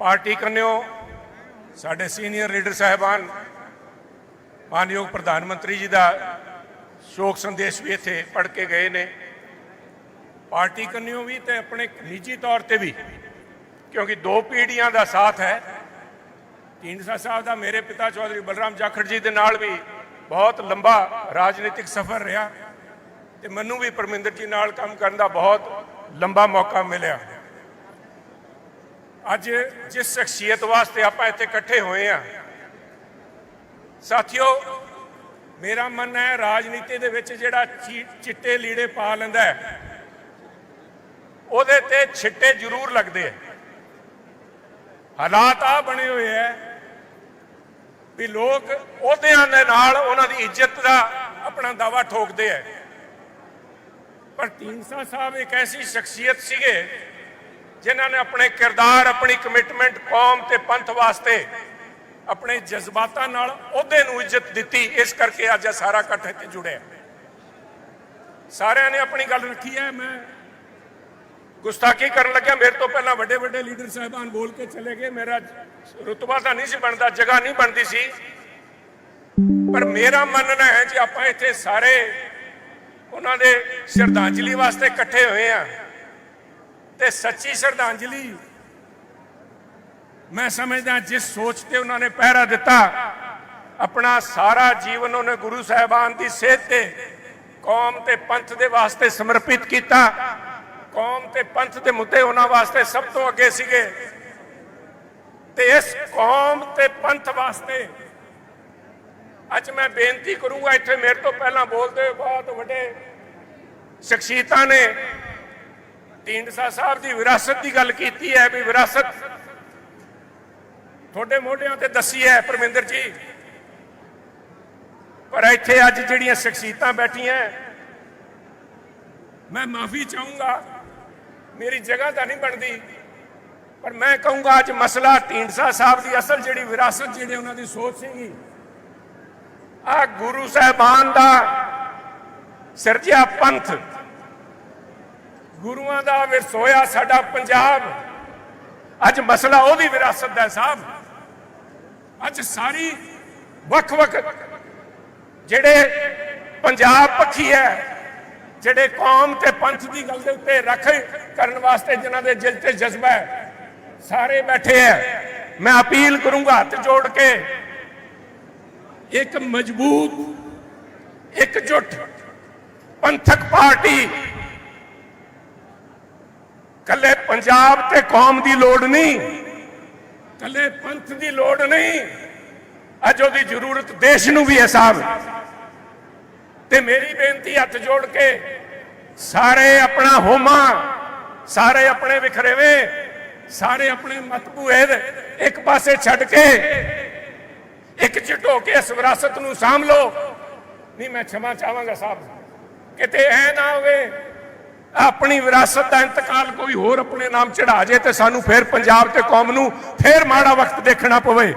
Party ਕੰਨਿਓ ਸਾਡੇ senior leader ਸਾਹਿਬਾਨ, ਮਾਨਯੋਗ ਪ੍ਰਧਾਨ ਮੰਤਰੀ ਜੀ ਦਾ ਸ਼ੋਕ ਸੰਦੇਸ਼ ਵੀ ਇੱਥੇ ਪੜ੍ਹ ਕੇ ਗਏ ਨੇ। ਪਾਰਟੀ ਕੰਨਿਓ ਵੀ ਤੇ ਆਪਣੇ ਨਿੱਜੀ ਤੌਰ ਤੇ ਵੀ, ਕਿਉਂਕਿ ਦੋ ਪੀੜ੍ਹੀਆਂ ਦਾ ਸਾਥ ਹੈ। ਢੀਂਡਸਾ ਸਾਹਿਬ ਦਾ ਮੇਰੇ ਪਿਤਾ ਚੌਧਰੀ ਬਲਰਾਮ ਜਾਖੜ ਜੀ ਦੇ ਨਾਲ ਵੀ ਬਹੁਤ ਲੰਬਾ ਰਾਜਨੀਤਿਕ ਸਫ਼ਰ ਰਿਹਾ ਤੇ ਮੈਨੂੰ ਵੀ ਪਰਮਿੰਦਰ ਜੀ ਨਾਲ ਕੰਮ ਕਰਨ ਦਾ ਬਹੁਤ ਲੰਬਾ ਮੌਕਾ ਮਿਲਿਆ। ਅੱਜ ਜਿਸ ਸ਼ਖਸੀਅਤ ਵਾਸਤੇ ਆਪਾਂ ਇੱਥੇ ਇਕੱਠੇ ਹੋਏ ਆ, ਸਾਥੀਓ, ਮੇਰਾ ਮੰਨਣਾ ਹੈ ਰਾਜਨੀਤੀ ਦੇ ਵਿੱਚ ਜਿਹੜਾ ਚਿੱਟੇ ਲੀੜੇ ਪਾ ਲੈਂਦਾ ਹੈ, ਉਹਦੇ ਤੇ ਛਿੱਟੇ ਜ਼ਰੂਰ ਲੱਗਦੇ ਆ। ਹਾਲਾਤ ਆ ਬਣੇ ਹੋਏ ਐ ਵੀ ਲੋਕ ਅਹੁਦਿਆਂ ਦੇ ਨਾਲ ਉਹਨਾਂ ਦੀ ਇੱਜ਼ਤ ਦਾ ਆਪਣਾ ਦਾਵਾ ਠੋਕਦੇ ਐ ਪਰ ਢੀਂਡਸਾ ਸਾਹਿਬ ਇੱਕ ਐਸੀ ਸ਼ਖਸੀਅਤ ਸੀਗੇ ਜਿਨ੍ਹਾਂ ਨੇ ਆਪਣੇ ਕਿਰਦਾਰ, ਆਪਣੀ ਕਮਿਟਮੈਂਟ ਕੌਮ ਤੇ ਪੰਥ ਵਾਸਤੇ ਆਪਣੇ ਜਜ਼ਬਾਤਾਂ ਨਾਲ ਅਹੁਦੇ ਨੂੰ ਇੱਜ਼ਤ ਦਿੱਤੀ, ਇਸ ਕਰਕੇ ਅੱਜ ਸਾਰਾ ਇਕੱਠ ਇੱਥੇ ਜੁੜਿਆ ਸਾਰਿਆਂ ਨੇ ਆਪਣੀ ਗੱਲ ਰੱਖੀ ਹੈ, ਮੈਂ ਗੁਸਤਾਖੀ ਕਰਨ ਲੱਗਿਆ। ਮੇਰੇ ਤੋਂ ਪਹਿਲਾਂ ਵੱਡੇ ਵੱਡੇ ਲੀਡਰ ਸਾਹਿਬਾਨ ਬੋਲ ਕੇ ਚਲੇ ਗਏ। ਮੇਰਾ ਰੁਤਬਾ ਤਾਂ ਨਹੀਂ ਸੀ ਬਣਦਾ, ਜਗ੍ਹਾ ਨਹੀਂ ਬਣਦੀ ਸੀ। ਪਰ ਮੇਰਾ ਮੰਨਣਾ ਹੈ ਜੀ ਆਪਾਂ ਇੱਥੇ ਸਾਰੇ ਉਹਨਾਂ ਦੇ ਸ਼ਰਧਾਂਜਲੀ ਵਾਸਤੇ ਇਕੱਠੇ ਹੋਏ ਆ ਤੇ ਸੱਚੀ ਸ਼ਰਧਾਂਜਲੀ। ਮੈਂ ਸਮਝਦਾ ਜਿਸ ਸੋਚ ਤੇ ਉਹਨਾਂ ਨੇ ਪਹਿਰਾ ਦਿੱਤਾ, ਆਪਣਾ ਸਾਰਾ ਜੀਵਨ ਉਹਨੇ ਗੁਰੂ ਸਾਹਿਬਾਨ ਦੀ ਸੇਧ ਤੇ, ਕੌਮ ਤੇ ਪੰਥ ਦੇ ਵਾਸਤੇ ਸਮਰਪਿਤ ਕੀਤਾ। ਕੌਮ ਤੇ ਪੰਥ ਦੇ ਮੁੱਦੇ ਉਹਨਾਂ ਵਾਸਤੇ ਸਭ ਤੋਂ ਅੱਗੇ ਸੀਗੇ। ਤੇ ਇਸ ਕੌਮ ਤੇ ਪੰਥ ਵਾਸਤੇ ਅੱਜ ਮੈਂ ਬੇਨਤੀ ਕਰੂੰਗਾ, ਇੱਥੇ ਮੇਰੇ ਤੋਂ ਪਹਿਲਾਂ ਬੋਲਦੇ ਹੋਏ ਬਹੁਤ ਵੱਡੇ ਸ਼ਖਸੀਅਤਾਂ ਨੇ। ਢੀਂਡਸਾ ਸਾਹਿਬ ਦੀ ਵਿਰਾਸਤ ਦੀ ਗੱਲ ਕੀਤੀ ਹੈ ਵੀ ਵਿਰਾਸਤ ਤੁਹਾਡੇ ਮੋਢਿਆਂ ਤੇ ਦੱਸੀ ਹੈ ਪਰਮਿੰਦਰ ਜੀ। ਪਰ ਇੱਥੇ ਅੱਜ ਜਿਹੜੀਆਂ ਸ਼ਖਸੀਅਤਾਂ ਬੈਠੀਆਂ ਮੈਂ ਮਾਫੀ ਚਾਹੂੰਗਾ। ਮੇਰੀ ਜਗ੍ਹਾ ਤਾਂ ਨਹੀਂ ਬਣਦੀ। ਪਰ ਮੈਂ ਕਹੂੰਗਾ ਅੱਜ ਮਸਲਾ ਢੀਂਡਸਾ ਸਾਹਿਬ ਦੀ ਅਸਲ ਜਿਹੜੀ ਵਿਰਾਸਤ ਜਿਹੜੀ ਉਹਨਾਂ ਦੀ ਸੋਚ ਸੀਗੀ ਆ ਗੁਰੂ ਸਾਹਿਬਾਨ ਦਾ ਸਿਰਜਿਆ ਪੰਥ ਗੁਰੂਆਂ ਦਾ ਵਿਰਸੋਇਆ ਸਾਡਾ ਪੰਜਾਬ। ਅੱਜ ਮਸਲਾ ਉਹਦੀ ਵਿਰਾਸਤ ਦਾ ਹੈ ਸਾਹਿਬ। ਅੱਜ ਸਾਰੀ ਵੱਖ-ਵੱਖ ਜਿਹੜੇ ਪੰਜਾਬ ਪੱਖੀ ਹੈ, ਜਿਹੜੇ ਕੌਮ ਤੇ ਪੰਥ ਦੀ ਗੱਲ ਦੇ ਉੱਤੇ ਰੱਖ ਕਰਨ ਵਾਸਤੇ ਜਿਨ੍ਹਾਂ ਦੇ ਦਿਲ ਤੇ ਜਜ਼ਬਾ ਹੈ, ਸਾਰੇ ਬੈਠੇ ਹੈ। ਮੈਂ ਅਪੀਲ ਕਰੂੰਗਾ ਹੱਥ ਜੋੜ ਕੇ ਇੱਕ ਮਜ਼ਬੂਤ ਇਕਜੁੱਟ ਪੰਥਕ ਪਾਰਟੀ ਕੱਲੇ ਪੰਜਾਬ ਤੇ ਕੌਮ ਦੀ ਲੋੜ ਨਹੀਂ। ਕੱਲੇ ਪੰਥ ਦੀ ਲੋੜ ਨਹੀਂ। ਅੱਜ ਉਹਦੀ ਜ਼ਰੂਰਤ ਦੇਸ਼ ਨੂੰ ਵੀ ਹੈ ਸਾਹਿਬ। ਤੇ ਮੇਰੀ ਬੇਨਤੀ ਹੱਥ ਜੋੜ ਕੇ ਸਾਰੇ ਆਪਣਾ ਹੋਮਾ ਸਾਰੇ ਆਪਣੇ ਵਿਖਰੇਵੇ ਸਾਰੇ ਆਪਣੇ ਮਤਬੂਏ ਇੱਕ ਪਾਸੇ ਛੱਡ ਕੇ ਇੱਕ ਚਿੱਟ ਹੋ ਕੇ ਇਸ ਵਿਰਾਸਤ ਨੂੰ ਸਾਂਭ ਲੋ ਨਹੀਂ ਮੈਂ ਛਮਾ ਚਾਹਾਂਗਾ ਸਾਹਿਬ। ਕਿਤੇ ਐ ਨਾ ਹੋਵੇ ਆਪਣੀ ਵਿਰਾਸਤ ਦਾ ਇੰਤਕਾਲ ਕੋਈ ਹੋਰ ਆਪਣੇ ਨਾਮ ਚੜਾ ਜੇ ਤੇ ਸਾਨੂੰ ਫੇਰ ਪੰਜਾਬ ਤੇ ਕੌਮ ਨੂੰ ਫੇਰ ਮਾੜਾ ਵਕਤ ਦੇਖਣਾ ਪਵੇ।